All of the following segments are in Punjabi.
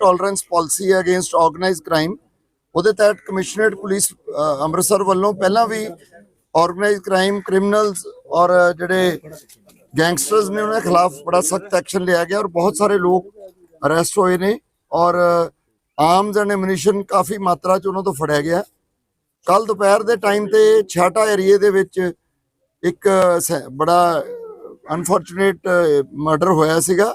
ਟੋਲਰੈਂਸ ਪਾਲਿਸੀ ਹੈ ਅਗੇਂਸਟ ਆਰਗੇਨਾਈਜ਼ਡ ਕ੍ਰਾਈਮ ਉਹਦੇ ਤਹਿਤ ਕਮਿਸ਼ਨਰੇਟ ਪੁਲਿਸ ਅੰਮ੍ਰਿਤਸਰ ਵੱਲੋਂ ਪਹਿਲਾਂ ਵੀ ਆਰਗੇਨਾਈਜ਼ਡ ਕ੍ਰਾਈਮ ਕ੍ਰਿਮੀਨਲਸ ਔਰ ਜਿਹੜੇ ਗੈਂਗਸਟਰਸ ਨੇ ਉਹਨਾਂ ਖਿਲਾਫ ਬੜਾ ਸਖਤ ਐਕਸ਼ਨ ਲਿਆ ਗਿਆ ਔਰ ਬਹੁਤ ਸਾਰੇ ਲੋਕ ਅਰੈਸਟ ਹੋਏ ਨੇ ਔਰ ਆਰਮਸ ਐਂਡ ਐਮੂਨੀਸ਼ਨ ਕਾਫੀ ਮਾਤਰਾ ਚ ਉਹਨਾਂ ਤੋਂ ਫੜਿਆ ਗਿਆ। ਕੱਲ ਦੁਪਹਿਰ ਦੇ ਟਾਈਮ ਤੇ ਛਾਟਾ ਏਰੀਏ ਦੇ ਵਿੱਚ ਇੱਕ ਬੜਾ ਅਨਫੋਰਚੂਨੇਟ ਮਰਡਰ ਹੋਇਆ ਸੀਗਾ।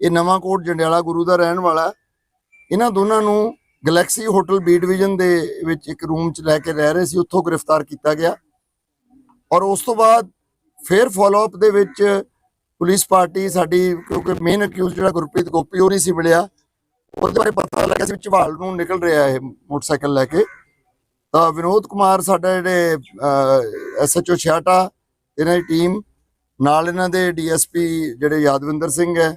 ਇਹ ਨਵਾਂ ਕੋਟ ਜੰਡਿਆਲਾ ਗੁਰੂ ਦਾ ਰਹਿਣ ਵਾਲਾ ਇਹਨਾਂ ਦੋਨਾਂ ਨੂੰ ਗੈਲੈਕਸੀ ਹੋਟਲ ਬੀ ਡਿਵੀਜ਼ਨ ਦੇ ਵਿੱਚ ਇੱਕ ਰੂਮ 'ਚ ਲੈ ਕੇ ਰਹਿ ਰਹੇ ਸੀ। ਉੱਥੋਂ ਗ੍ਰਿਫਤਾਰ ਕੀਤਾ ਗਿਆ। ਔਰ ਉਸ ਤੋਂ ਬਾਅਦ ਫਿਰ ਫਾਲੋ ਅਪ ਦੇ ਵਿੱਚ ਪੁਲਿਸ ਪਾਰਟੀ ਸਾਡੀ, ਕਿਉਂਕਿ ਮੇਨ ਅਕਿਊਜ਼ ਜਿਹੜਾ ਗੁਰਪ੍ਰੀਤ ਗੋਪੀ ਉਹ ਨਹੀਂ ਸੀ ਮਿਲਿਆ। ਉਹਦੇ ਬਾਰੇ ਪਤਾ ਲੱਗਿਆ ਸੀ ਝਵਾਲ ਨੂੰ ਨਿਕਲ ਰਿਹਾ ਇਹ ਮੋਟਰਸਾਈਕਲ ਲੈ ਕੇ। ਤਾਂ ਵਿਨੋਦ ਕੁਮਾਰ ਸਾਡਾ ਜਿਹੜੇ ਐਸਐਚਓ ਛਿਆਟਾ ਇਹਨਾਂ ਦੀ ਟੀਮ ਨਾਲ ਇਹਨਾਂ ਦੇ ਡੀਐਸਪੀ ਜਿਹੜੇ ਯਾਦਵਿੰਦਰ ਸਿੰਘ ਹੈ।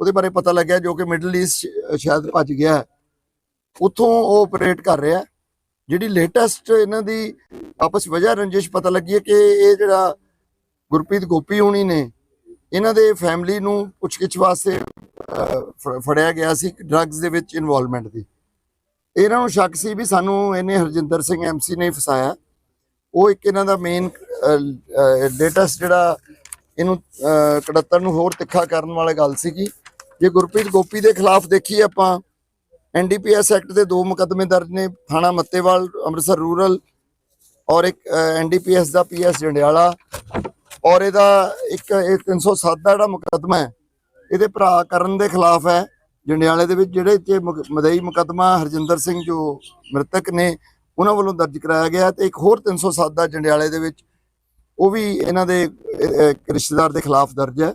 ਉਹਦੇ ਬਾਰੇ ਪਤਾ ਲੱਗਿਆ ਜੋ ਕਿ ਮਿਡਲ ਈਸਟ ਸ਼ਾਇਦ ਭੱਜ ਗਿਆ ਉੱਥੋਂ ਉਹ ਆਪਰੇਟ ਕਰ ਰਿਹਾ ਜਿਹੜੀ ਲੇਟੈਸਟ ਇਹਨਾਂ ਦੀ ਆਪਸ ਵਜ੍ਹਾ ਰੰਜਿਸ਼ ਪਤਾ ਲੱਗੀ ਹੈ ਕਿ ਇਹ ਜਿਹੜਾ ਗੁਰਪ੍ਰੀਤ ਗੋਪੀ ਹੋਣੀ ਨੇ ਇਹਨਾਂ ਦੇ ਫੈਮਿਲੀ ਨੂੰ ਪੁੱਛਗਿੱਛ ਵਾਸਤੇ ਫ- ਫੜਿਆ ਗਿਆ ਸੀ ਡਰੱਗਸ ਦੇ ਵਿੱਚ ਇਨਵੋਲਵਮੈਂਟ ਦੀ। ਇਹਨਾਂ ਨੂੰ ਸ਼ੱਕ ਸੀ ਵੀ ਸਾਨੂੰ ਇਹਨੇ ਹਰਜਿੰਦਰ ਸਿੰਘ ਐਮਸੀ ਨੇ ਫਸਾਇਆ। ਉਹ ਇੱਕ ਇਹਨਾਂ ਦਾ ਮੇਨ ਲੇਟੈਸਟ ਜਿਹੜਾ ਇਹਨੂੰ ਅਹ, ਕੜੱਤਣ ਨੂੰ ਹੋਰ ਤਿੱਖਾ ਕਰਨ ਵਾਲੀ ਗੱਲ ਸੀਗੀ। ਜੇ ਗੁਰਪ੍ਰੀਤ ਗੋਪੀ ਦੇ ਖਿਲਾਫ ਦੇਖੀਏ ਆਪਾਂ ਐਨਡੀਪੀਐਸ ਐਕਟ ਦੇ ਦੋ ਮੁਕੱਦਮੇ ਦਰਜ ਨੇ, ਥਾਣਾ ਮੱਤੇਵਾਲ, ਅੰਮ੍ਰਿਤਸਰ ਰੂਰਲ ਔਰ ਇੱਕ ਐਨਡੀਪੀਐਸ ਦਾ ਪੀਐਸ ਜੰਡਿਆਲਾ ਔਰ ਇਹਦਾ ਇੱਕ, ਇਹ 307 ਦਾ ਜਿਹੜਾ ਮੁਕੱਦਮਾ ਹੈ, ਇਹਦੇ ਭਰਾ ਕਰਨ ਦੇ ਖਿਲਾਫ ਹੈ। ਜੰਡਿਆਲੇ ਦੇ ਵਿੱਚ ਜਿਹੜੇ ਤੇ ਮਦਈ ਮੁਕੱਦਮਾ ਹਰਜਿੰਦਰ ਸਿੰਘ ਜੋ ਮ੍ਰਿਤਕ ਨੇ, ਉਹਨਾਂ ਵੱਲੋਂ ਦਰਜ ਕਰਾਇਆ ਗਿਆ ਤੇ ਇੱਕ ਹੋਰ 307 ਦਾ ਜੰਡਿਆਲੇ ਦੇ ਵਿੱਚ ਉਹ ਵੀ ਇਹਨਾਂ ਦੇ ਰਿਸ਼ਤੇਦਾਰ ਦੇ ਖਿਲਾਫ ਦਰਜ ਹੈ।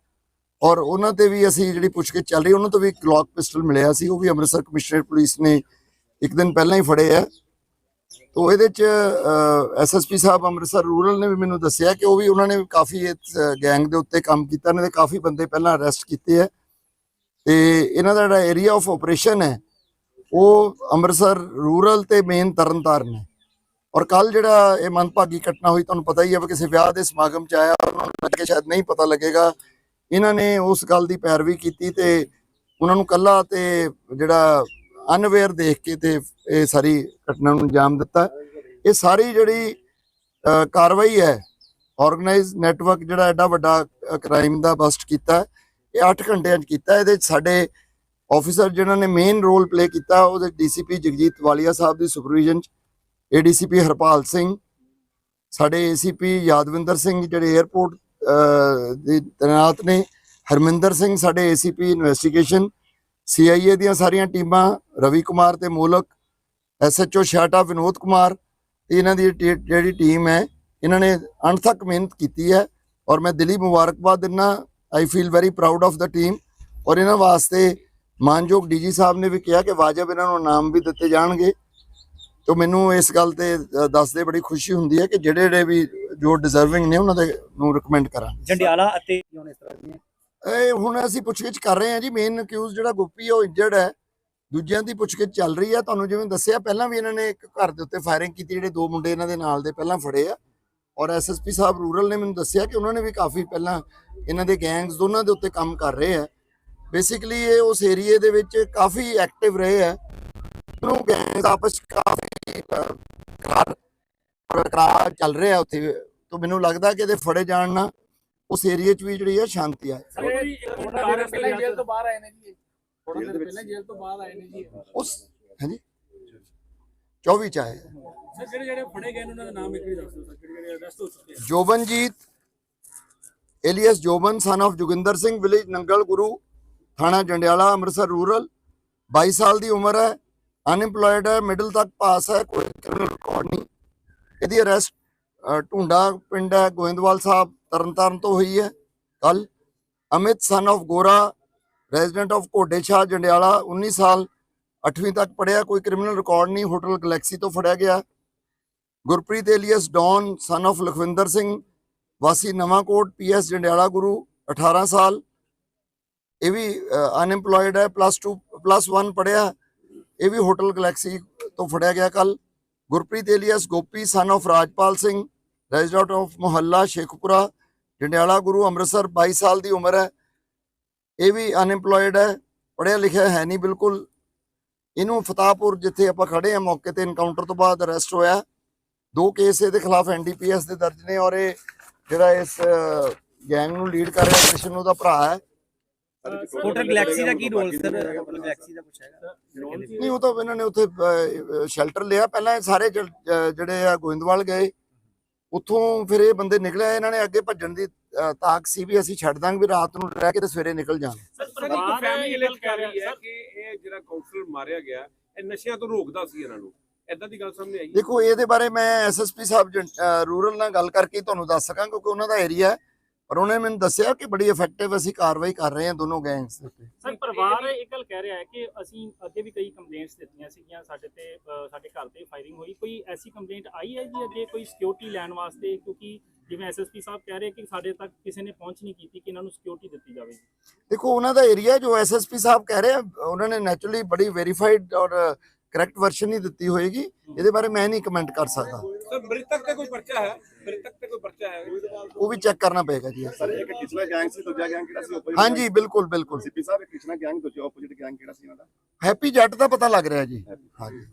ਔਰ ਉਹਨਾਂ ਤੇ ਵੀ ਅਸੀਂ ਜਿਹੜੀ ਪੁੱਛਗਿੱਛ ਚੱਲ ਰਹੀ, ਉਹਨਾਂ ਤੋਂ ਵੀ ਗਲੌਕ ਪਿਸਟਲ ਮਿਲਿਆ ਸੀ, ਉਹ ਵੀ ਅੰਮ੍ਰਿਤਸਰ ਕਮਿਸ਼ਨਰੇਟ ਪੁਲਿਸ ਨੇ ਇੱਕ ਦਿਨ ਪਹਿਲਾਂ ਹੀ ਫੜੇ ਆ। ਤੋ ਇਹਦੇ ਚ ਐਸਐਸਪੀ ਸਾਹਿਬ ਅੰਮ੍ਰਿਤਸਰ ਰੂਰਲ ਨੇ ਵੀ ਮੈਨੂੰ ਦੱਸਿਆ ਕਿ ਉਹ ਵੀ ਉਹਨਾਂ ਨੇ ਕਾਫੀ ਇਸ ਗੈਂਗ ਦੇ ਉੱਤੇ ਕੰਮ ਕੀਤਾ ਨੇ ਦੇ ਕਾਫੀ ਬੰਦੇ ਪਹਿਲਾਂ ਅਰੈਸਟ ਕੀਤੇ ਆ। ਤੇ ਇਹਨਾਂ ਦਾ ਜਿਹੜਾ ਏਰੀਆ ਆਫ ਆਪਰੇਸ਼ਨ ਹੈ, ਉਹ ਅੰਮ੍ਰਿਤਸਰ ਰੂਰਲ ਤੇ ਮੇਨ ਤਰਨਤਾਰਨ ਹੈ। ਔਰ ਕੱਲ ਜਿਹੜਾ ਇਹ ਮੰਦਭਾਗੀ ਘਟਨਾ ਹੋਈ, ਤੁਹਾਨੂੰ ਪਤਾ ਹੀ ਹੈ ਵੀ ਕਿਸੇ ਵਿਆਹ ਦੇ ਸਮਾਗਮ ਚ ਆਇਆ, ਉਹਨਾਂ ਨੂੰ ਲੱਗੇ ਸ਼ਾਇਦ ਨਹੀਂ ਪਤਾ ਲੱਗੇਗਾ। ਇਹਨਾਂ ਨੇ ਉਸ ਗੱਲ ਦੀ ਪੈਰਵੀ ਕੀਤੀ ਤੇ ਉਹਨਾਂ ਨੂੰ ਕੱਲਾ ਤੇ ਜਿਹੜਾ ਅਨਵੇਅਰ ਦੇਖ ਕੇ ਤੇ ਇਹ ਸਾਰੀ ਘਟਨਾ ਨੂੰ ਅੰਜਾਮ ਦਿੱਤਾ। ਇਹ ਸਾਰੀ ਜਿਹੜੀ ਕਾਰਵਾਈ ਹੈ ਆਰਗੇਨਾਈਜ਼ ਨੈਟਵਰਕ ਜਿਹੜਾ ਐਡਾ ਵੱਡਾ ਕ੍ਰਾਈਮ ਦਾ ਬਸਟ ਕੀਤਾ। ਇਹ 8 ਘੰਟਿਆਂ ਚ ਕੀਤਾ। ਇਹਦੇ ਚ ਸਾਡੇ ਆਫੀਸਰ ਜਿਨ੍ਹਾਂ ਨੇ ਮੇਨ ਰੋਲ ਪਲੇ ਕੀਤਾ, ਉਹਦੇ ਡੀਸੀਪੀ ਜਗਜੀਤ ਵਾਲੀਆ ਸਾਹਿਬ ਦੀ ਸੁਪਰਵਿਜ਼ਨ ਚ ਏਡੀਸੀਪੀ ਹਰਪਾਲ ਸਿੰਘ, ਸਾਡੇ ਏਸੀਪੀ ਯਾਦਵਿੰਦਰ ਸਿੰਘ ਜਿਹੜੇ 에ਅਰਪੋਰਟ ਦੇ ਤੈਨਾਤ ਨੇ, ਹਰਮਿੰਦਰ ਸਿੰਘ ਸਾਡੇ ਏਸੀਪੀ ਇਨਵੈਸਟੀਗੇਸ਼ਨ ਸੀਆਈਏ ਦੀਆਂ ਸਾਰੀਆਂ ਟੀਮਾਂ, ਰਵੀ ਕੁਮਾਰ ਤੇ ਮੋਲਕ ਐਸਐਚਓ ਸ਼ਾਟਾ ਵਿਨੋਦ ਕੁਮਾਰ ਤੇ ਇਹਨਾਂ ਦੀ ਜਿਹੜੀ ਟੀਮ ਹੈ, ਇਹਨਾਂ ਨੇ ਅਣਥੱਕ ਮਿਹਨਤ ਕੀਤੀ ਹੈ ਔਰ ਮੈਂ ਦਿਲੀ ਮੁਬਾਰਕਬਾਦ ਦਿੰਦਾ I feel very proud of the team ਔਰ ਇਹਨਾਂ ਵਾਸਤੇ ਮਾਨਯੋਗ ਡੀਜੀ ਸਾਹਿਬ ਨੇ ਵੀ ਕਿਹਾ ਕਿ ਵਾਜਬ ਇਹਨਾਂ ਨੂੰ ਇਨਾਮ ਵੀ ਦਿੱਤੇ ਜਾਣਗੇ। ਤੋ ਮੈਨੂੰ ਇਸ ਗੱਲ ਤੇ ਦੱਸਦੇ ਬੜੀ ਖੁਸ਼ੀ ਹੁੰਦੀ ਹੈ ਕਿ ਜਿਹੜੇ ਜਿਹੜੇ ਵੀ ਜੋ ਡਿਜ਼ਰਵਿੰਗ ਨੇ ਉਹਨਾਂ ਦੇ ਨੂੰ ਰეკਮੈਂਡ ਕਰਾਂ ਜੰਡਿਆਲਾ ਅਤੇ ਹੁਣ ਇਸ ਤਰ੍ਹਾਂ ਦੀਆਂ? ਇਹ ਹੁਣ ਅਸੀਂ ਪੁੱਛਗਿੱਛ ਕਰ ਰਹੇ ਹਾਂ ਜੀ। ਮੇਨ ਅਕਿਊਜ਼ ਜਿਹੜਾ ਗੋਪੀ ਹੈ ਉਹ ਇੰਜਰਡ ਹੈ। ਦੂਜਿਆਂ ਦੀ ਪੁੱਛਗਿੱਛ ਚੱਲ ਰਹੀ ਹੈ ਤੁਹਾਨੂੰ ਜਿਵੇਂ ਦੱਸਿਆ ਪਹਿਲਾਂ ਵੀ ਇਹਨਾਂ ਨੇ ਇੱਕ ਘਰ ਦੇ ਉੱਤੇ ਫਾਇਰਿੰਗ ਕੀਤੀ ਜਿਹੜੇ ਦੋ ਮੁੰਡੇ ਇਹਨਾਂ ਦੇ ਨਾਲ ਦੇ ਪਹਿਲਾਂ ਫੜੇ ਆ। ਔਰ ਐਸਐਸਪੀ ਸਾਹਿਬ ਰੂਰਲ ਨੇ ਮੈਨੂੰ ਦੱਸਿਆ ਕਿ ਉਹਨਾਂ ਨੇ ਵੀ ਕਾਫੀ ਪਹਿਲਾਂ ਇਹਨਾਂ ਦੇ ਗੈਂਗਸ ਦੋਨਾਂ ਦੇ ਉੱਤੇ ਕੰਮ ਕਰ ਰਹੇ ਆ। ਬੇਸਿਕਲੀ ਇਹ ਉਸ ਏਰੀਏ ਦੇ ਵਿੱਚ ਕਾਫੀ ਐਕਟਿਵ ਰਹੇ ਆ। ਦੋਨੋਂ ਗੈਂਗਸ ਆਪਸ ਕਾਫੀ ਕਰਾਰ ਕਰਾਰ ਚੱਲ ਰਿਹਾ ਉੱਥੇ। ਤੋਂ ਮੈਨੂੰ ਲੱਗਦਾ ਕਿ ਇਹਦੇ ਫੜੇ ਜਾਣ ਨਾਲ ਉਸ ਏਰੀਏ 'ਚ ਵੀ ਜਿਹੜੀ ਹੈ ਸ਼ਾਂਤੀ ਆਏ ਥੋੜਾ ਦਿਨ ਪਹਿਲਾਂ ਜੇਲ੍ਹ ਤੋਂ ਬਾਹਰ ਆਏ ਨੇ ਜੀ ਥੋੜਾ ਦਿਨ ਪਹਿਲਾਂ ਜੇਲ੍ਹ ਤੋਂ ਬਾਹਰ ਆਏ ਨੇ ਜੀ ਉਸ ਹਾਂਜੀ? 24 ਚ ਆਏ। ਸਰ ਜਿਹੜੇ ਜਿਹੜੇ ਫੜੇ ਗਏ ਨੇ ਉਹਨਾਂ ਦਾ ਨਾਮ ਇੱਕ ਵਾਰੀ ਦੱਸ ਦਿਓ ਸਰ ਜਿਹੜੇ ਜਿਹੜੇ ਅਰੈਸਟ ਹੋ ਚੁੱਕੇ ਆ। Jobanjit alias Joban son of Joginder Singh village Nangal Guru ਥਾਣਾ ਜੰਡਿਆਲਾ ਅੰਮ੍ਰਿਤਸਰ ਰੂਰਲ 22 ਸਾਲ ਦੀ ਉਮਰ ਹੈ। ਅਨਇੰਪਲੋਇਡ ਹੈ ਮਿਡਲ ਤੱਕ ਪਾਸ ਹੈ, ਕੋਈ ਕ੍ਰਿਮੀਨਲ ਰਿਕਾਰਡ ਨਹੀਂ। ਇਹਦੀ ਅਰੈਸਟ ਢੁੰਡਾ ਪਿੰਡ ਹੈ, ਗੋਇੰਦਵਾਲ ਸਾਹਿਬ, ਤਰਨਤਾਰਨ ਤੋਂ ਹੋਈ ਹੈ। ਕੱਲ Amit son of Gora resident of Ghode Jandiala 19 ਸਾਲ 8ਵੀਂ ਤੱਕ ਪੜਿਆ ਕੋਈ ਕ੍ਰਿਮੀਨਲ ਰਿਕਾਰਡ ਨਹੀਂ ਹੋਟਲ ਗਲੈਕਸੀ ਤੋਂ ਫੜਿਆ ਗਿਆ। Gurpreet alias Don son of Lakhwinder Singh, ਵਾਸੀ ਨਵਾਂਕੋਟ ਪੀਐਸ ਜੰਡਿਆਲਾ ਗੁਰੂ 18 ਸਾਲ। ਇਹ ਵੀ ਅਨਇੰਪਲੋਇਡ ਹੈ ਪਲੱਸ 2 ਪਲੱਸ 1 ਪੜਿਆ ਇਹ ਵੀ ਹੋਟਲ ਗਲੈਕਸੀ ਤੋਂ ਫੜਿਆ ਗਿਆ ਕੱਲ Gurpreet alias, Gopi son of Rajpal Singh resident of ਮੁਹੱਲਾ, ਸ਼ੇਖਪੁਰਾ ਜੰਡਿਆਲਾ ਗੁਰੂ, ਅੰਮ੍ਰਿਤਸਰ 22 ਸਾਲ ਦੀ ਉਮਰ ਹੈ। ਇਹ ਵੀ ਅਨਇੰਪਲੋਇਡ ਹੈ। ਪੜਿਆ ਲਿਖਿਆ ਹੈ ਨਹੀਂ ਬਿਲਕੁਲ। ਇਹਨੂੰ ਫਤਾਹਪੁਰ ਜਿੱਥੇ ਆਪਾਂ ਖੜੇ ਆ ਮੌਕੇ ਤੇ ਇਨਕਾਊਂਟਰ ਤੋਂ ਬਾਅਦ ਅਰੈਸਟ ਹੋਇਆ। ਦੋ ਕੇਸ ਇਹਦੇ ਖਿਲਾਫ ਐਨਡੀਪੀਐਸ ਦੇ ਦਰਜ ਨੇ ਔਰ ਇਹ ਜਿਹੜਾ ਇਸ ਗੈਂਗ ਨੂੰ ਲੀਡ ਕਰ ਰਿਹਾ, ਕ੍ਰਿਸ਼ਨ ਉਹਦਾ ਭਰਾ ਹੈ। ਹੋਟਲ ਗਲੈਕਸੀ ਦਾ ਕੀ ਰੋਲ ਸਰ ਗਲੈਕਸੀ ਦਾ ਕੁਛ ਹੈਗਾ? ਨਹੀਂ ਉਹ ਤਾਂ ਇਹਨਾਂ ਨੇ ਉੱਥੇ ਸ਼ੈਲਟਰ ਲਿਆ। ਪਹਿਲਾਂ ਇਹ ਸਾਰੇ ਜਿਹੜੇ ਆ ਗੋਇੰਦਵਾਲ ਗਏ। ਉੱਥੋਂ ਫਿਰ ਇਹ ਬੰਦੇ ਨਿਕਲੇ ਇਹਨਾਂ ਨੇ ਅੱਗੇ ਭੱਜਣ ਦੀ ਤਾਕ ਸੀ ਵੀ ਅਸੀਂ ਛੱਡ ਦਾਂਗੇ ਵੀ ਰਾਤ ਨੂੰ ਰਹਿ ਕੇ ਤੇ ਸਵੇਰੇ ਨਿਕਲ ਜਾਵਾਂਗੇ ਸਰ ਫੈਮਿਲੀ ਗੱਲ ਕਰ ਰਹੀ ਹੈ ਕਿ ਇਹ ਜਿਹੜਾ ਕਾਉਂਸਲਰ ਮਾਰਿਆ ਗਿਆ ਇਹ ਨਸ਼ਿਆਂ ਤੋਂ ਰੋਕਦਾ ਸੀ ਇਹਨਾਂ ਨੂੰ। ਐਦਾਂ ਦੀ ਗੱਲ ਸਾਹਮਣੇ ਆਈ ਹੈ। ਦੇਖੋ ਇਹਦੇ ਬਾਰੇ ਮੈਂ ਐਸਐਸਪੀ ਸਾਹਿਬ ਰੂਰਲ ਨਾਲ ਗੱਲ ਕਰਕੇ ਤੁਹਾਨੂੰ ਦੱਸ ਸਕਾਂ ਕਿਉਂਕਿ ਉਹਨਾਂ ਦਾ ਏਰੀਆ ਹੈ। ਔਰ ਉਹਨੇ ਮੈਨੂੰ ਦੱਸਿਆ ਕਿ ਬੜੀ ਇਫੈਕਟਿਵ ਅਸੀਂ ਕਾਰਵਾਈ ਕਰ ਰਹੇ ਹਾਂ ਦੋਨੋਂ ਗੈਂਗਸ ਦੇ ਉੱਤੇ। ਸਰ ਪਰਿਵਾਰ ਇਹ ਗੱਲ ਕਹਿ ਰਿਹਾ ਹੈ ਕਿ ਅਸੀਂ ਅੱਗੇ ਵੀ ਕਈ ਕੰਪਲੇਂਟਸ ਦਿੱਤੀਆਂ ਸੀਗੀਆਂ ਸਾਡੇ ਤੇ ਅ, ਸਾਡੇ ਘਰ ਤੇ ਫਾਇਰਿੰਗ ਹੋਈ। ਕੋਈ ਐਸੀ ਕੰਪਲੇਂਟ ਆਈ ਹੈ ਜੀ ਅੱਗੇ ਕੋਈ ਸਿਕਿਉਰਿਟੀ ਲੈਣ ਵਾਸਤੇ? ਕਿਉਂਕਿ ਜਿਵੇਂ ਐਸਐਸਪੀ ਸਾਹਿਬ ਕਹਿ ਰਹੇ ਕਿ ਸਾਡੇ ਤੱਕ ਕਿਸੇ ਨੇ ਪਹੁੰਚ ਨਹੀਂ ਕੀਤੀ ਕਿ ਇਹਨਾਂ ਨੂੰ ਸਿਕਿਉਰਿਟੀ ਦਿੱਤੀ ਜਾਵੇ। ਦੇਖੋ ਉਹਨਾਂ ਦਾ ਏਰੀਆ ਜੋ ਐਸਐਸਪੀ ਸਾਹਿਬ ਕਹਿ ਰਹੇ ਆ ਉਹਨਾਂ ਨੇ ਨੈਚੁਰਲੀ ਬੜੀ ਵੈਰੀਫਾਈਡ ਔਰ ਕਰੈਕਟ ਵਰਸ਼ਨ ਹੀ ਦਿੱਤੀ ਹੋਏਗੀ ਇਹਦੇ ਬਾਰੇ ਮੈਂ ਨਹੀਂ ਕਮੈਂਟ ਕਰ ਸਕਦਾ। ਸਰ ਮ੍ਰਿਤਕ ਤੇ ਕੋਈ ਪਰਚਾ ਹੈ? ਮ੍ਰਿਤਕ ਤੇ ਕੋਈ ਪਰਚਾ ਹੈ? ਉਹ ਵੀ ਚੈੱਕ ਕਰਨਾ ਪਏਗਾ ਜੀ। ਸਰ ਇੱਕ ਕਿਸਨਾ ਗੈਂਗ ਸੀ ਦੂਜਾ ਗੈਂਗ ਕਿਹੜਾ ਸੀ? opposite ਹਾਂਜੀ ਬਿਲਕੁਲ ਬਿਲਕੁਲ। ਸੀਪੀ ਸਾਹਿਬ ਇੱਕ ਕਿਸਨਾ ਗੈਂਗ ਦੂਜਾ ਆਪੋਜ਼ਿਟ ਗੈਂਗ ਕਿਹੜਾ ਸੀ ਇਹਨਾਂ ਦਾ? ਹੈਪੀ ਜੱਟ ਦਾ ਪਤਾ ਲੱਗ ਰਿਹਾ ਜੀ। ਹਾਂਜੀ।